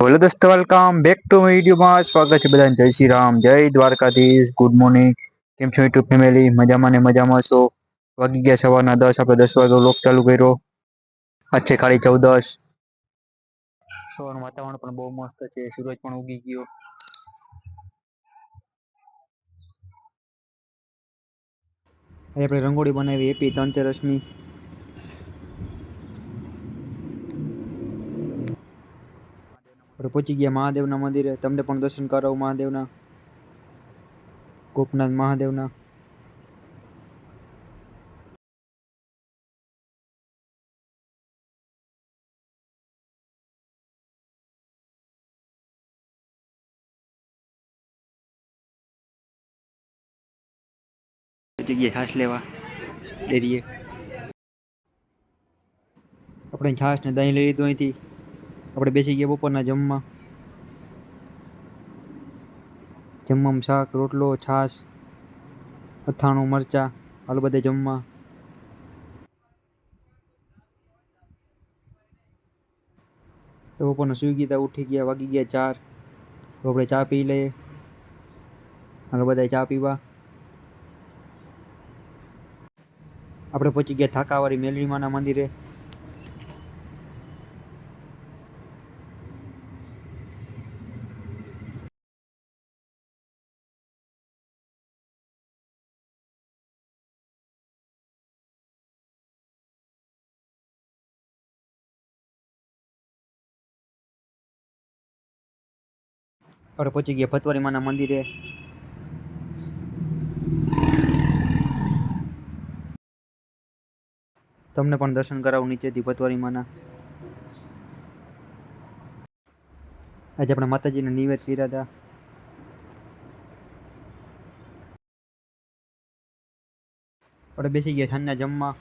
બોલો દોસ્તો welcome back to વિડીયોમાં સ્વાગત છે બધાને. જય શ્રી રામ, જય દ્વારકાધીશ. ગુડ મોર્નિંગ કેમ છો યુટ્યુબ ફેમિલી મજામાં ને મજામાં છો? વાગી ગયા સવારના દસ, આપણે દસ વાગે લોક ચાલુ કર્યો. આજ ખાલી ચૌદસ સવારનું વાતાવરણ પણ બહુ મસ્ત છે. સૂરજ પણ ઉગી ગયો. આપણે રંગોળી બનાવી. એપી ધનતેરસની. આપણે પહોંચી ગયા મહાદેવના મંદિરે. તમને પણ દર્શન કરાવું મહાદેવના, ગોપનાથ મહાદેવના. જગ્યાએ છાશ લેવા ડેરીએ આપણે છાશ ને દહીં લઈ લીધું અહીંથી. આપણે બેસી ગયા બપોરના જમવા. જમવામાં શાક, રોટલો, છાશ, અથાણું, મરચા, હાલ બધે જમવા. તો બપોરના ગયા ઉઠી ગયા, વાગી ગયા ચાર. આપણે ચા પી લઈએ. હાલ બધા ચા પીવા. આપણે પહોંચી ગયા થાકાવાળી મેલરીમાના મંદિરે. આપણે પહોંચી ગયા ભતવારી માના મંદિરે. તમને પણ દર્શન કરાવું નીચેથી ભતવારી માના. આજે આપણે માતાજીને નિવેદ કર્યા હતા. આપણે બેસી ગયા સાંજના જમવા.